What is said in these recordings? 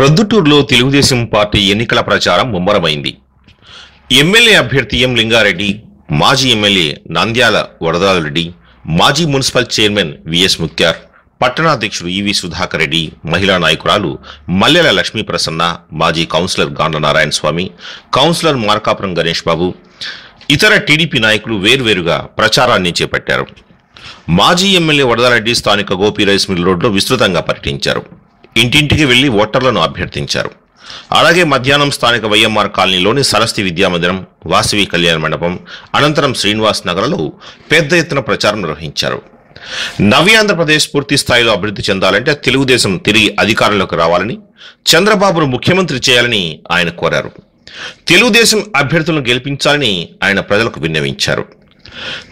ప్రొద్దుటూరులో తెలుగుదేశం పార్టీ ఎన్నికల ప్రచారం ముమ్మరమైంది. ఎమ్మెల్యే అభ్యర్థి ఎం లింగారెడ్డి మాజీ ఎమ్మెల్యే నంద్యాల వరదాలరెడ్డి మాజీ మున్సిపల్ చైర్మన్ విఎస్ ముక్త్యార్ పట్టణాధ్యక్షుడు ఈవి సుధాకర్ రెడ్డి మహిళా నాయకురాలు మల్లెల లక్ష్మీ ప్రసన్న మాజీ కౌన్సిలర్ గాండ నారాయణ స్వామి కౌన్సిలర్ మార్కాపురం గణేష్ బాబు ఇతర టీడీపీ నాయకులు వేర్వేరుగా ప్రచారాన్ని చేపట్టారు. మాజీ ఎమ్మెల్యే వరదారెడ్డి స్థానిక గోపి రైస్ మిల్ రోడ్లో విస్తృతంగా పర్యటించారు. ఇంటింటికి వెళ్ళి ఓటర్లను అభ్యర్థించారు. అలాగే మధ్యాహ్నం స్థానిక వైఎంఆర్ కాలనీలోని సరస్వతి విద్యామందిరం వాసవి కళ్యాణ మండపం అనంతరం శ్రీనివాస్ నగర్లో పెద్ద ఎత్తున ప్రచారం నిర్వహించారు. నవ్యాంధ్రప్రదేశ్ పూర్తి స్థాయిలో అభివృద్ధి చెందాలంటే తెలుగుదేశం తిరిగి అధికారంలోకి రావాలని చంద్రబాబును ముఖ్యమంత్రి చేయాలని ఆయన కోరారు. తెలుగుదేశం అభ్యర్థులను గెలిపించాలని ఆయన ప్రజలకు విన్నవించారు.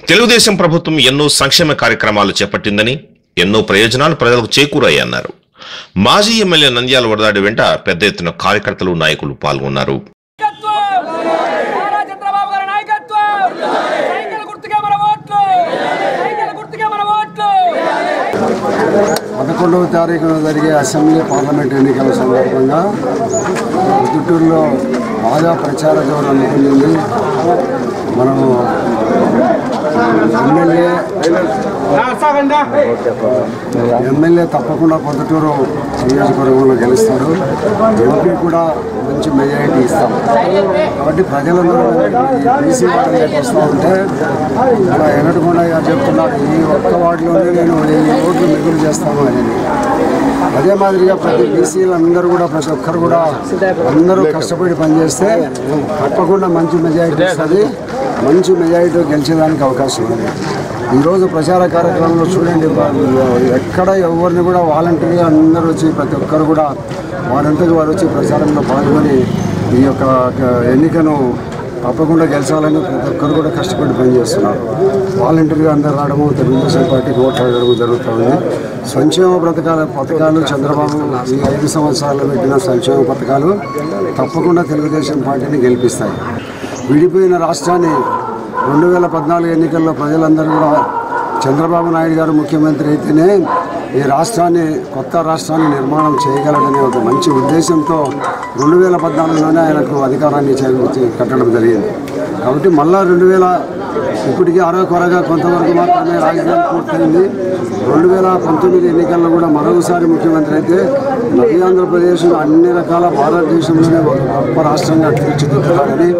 తెలుగుదేశం ప్రభుత్వం ఎన్నో సంక్షేమ కార్యక్రమాలు చేపట్టిందని ఎన్నో ప్రయోజనాలు ప్రజలకు చేకూరాయన్నారు. మాజీ ఎమ్మెల్యే నంద్యాల వరదాడి వెంట పెద్ద ఎత్తున కార్యకర్తలు నాయకులు పాల్గొన్నారు. పదకొండవ తారీఖున జరిగే అసెంబ్లీ పార్లమెంట్ ఎన్నికల సందర్భంగా గుంటూరులో బాగా ప్రచార జోరు అందుకుంది ఎమ్మెల్యే ఎమ్మెల్యే తప్పకుండా పొద్దుటూరు నియోజకవర్గంలో గెలుస్తారు ఎంపీ కూడా మంచి మెజారిటీ ఇస్తాం. కాబట్టి ప్రజలందరూ బీసీ వాళ్ళకి వస్తూ ఉంటే ఇలా ఎనటకుండా గారు చెప్తున్నారు ఈ ఒక్క వార్డులోనే నేను వెయ్యి ఓట్లు మిగులు చేస్తాను అని అదే మాదిరిగా ప్రతి బీసీలు అందరూ కూడా ప్రతి ఒక్కరు కూడా అందరూ కష్టపడి పనిచేస్తే తప్పకుండా మంచి మెజారిటీ ఇస్తుంది మంచి మెజారిటీ గెలిచేదానికి అవకాశం ఉంది. ఈరోజు ప్రచార కార్యక్రమంలో చూడండి ఎక్కడ ఎవరిని కూడా వాలంటీర్గా అందరూ వచ్చి ప్రతి ఒక్కరు కూడా వారంతకు వారు వచ్చి ప్రచారంలో పాల్గొని ఈ యొక్క ఎన్నికను తప్పకుండా గెలిచాలని ప్రతి ఒక్కరు కూడా కష్టపడి పనిచేస్తున్నారు. వాలంటీర్గా అందరు రావడము తెలుగుదేశం పార్టీకి ఓట్లు అడగడం జరుగుతుంది. సంక్షేమ పథకాల పథకాలు చంద్రబాబు ఈ ఐదు సంవత్సరాలు పెట్టిన సంక్షేమ పథకాలు తప్పకుండా తెలుగుదేశం పార్టీని గెలిపిస్తాయి. విడిపోయిన రాష్ట్రాన్ని రెండు వేల పద్నాలుగు ఎన్నికల్లో ప్రజలందరూ కూడా చంద్రబాబు నాయుడు గారు ముఖ్యమంత్రి అయితేనే ఈ రాష్ట్రాన్ని కొత్త రాష్ట్రాన్ని నిర్మాణం చేయగలడనే ఒక మంచి ఉద్దేశంతో రెండు వేల పద్నాలుగులోనే ఆయనకు అధికారాన్ని చేకూర్చి కట్టడం జరిగింది. కాబట్టి మళ్ళా రెండు వేల ఇప్పటికీ అరవకొరగా కొంతవరకు మాత్రమే రాజధాని పూర్తయింది. రెండు వేల పంతొమ్మిది ఎన్నికల్లో కూడా మరొకసారి ముఖ్యమంత్రి అయితే నవ్య ఆంధ్రప్రదేశ్ అన్ని రకాల భారతదేశంలోనే ఒక గొప్ప రాష్ట్రంగా తీర్చిదిద్దుతారని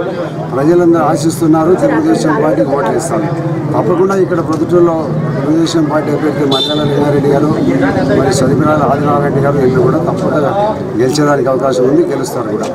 ప్రజలందరూ ఆశిస్తున్నారు. తెలుగుదేశం పార్టీకి ఇస్తారు తప్పకుండా ఇక్కడ ప్రొద్దుటూరులో తెలుగుదేశం పార్టీ అభ్యర్థి మండల లింగారెడ్డి గారు మరి సదిమిరాల ఆదినారాయణ గారు వీళ్ళు కూడా తప్పకుండా గెలిచేదానికి అవకాశం ఉంది గెలుస్తారు కూడా.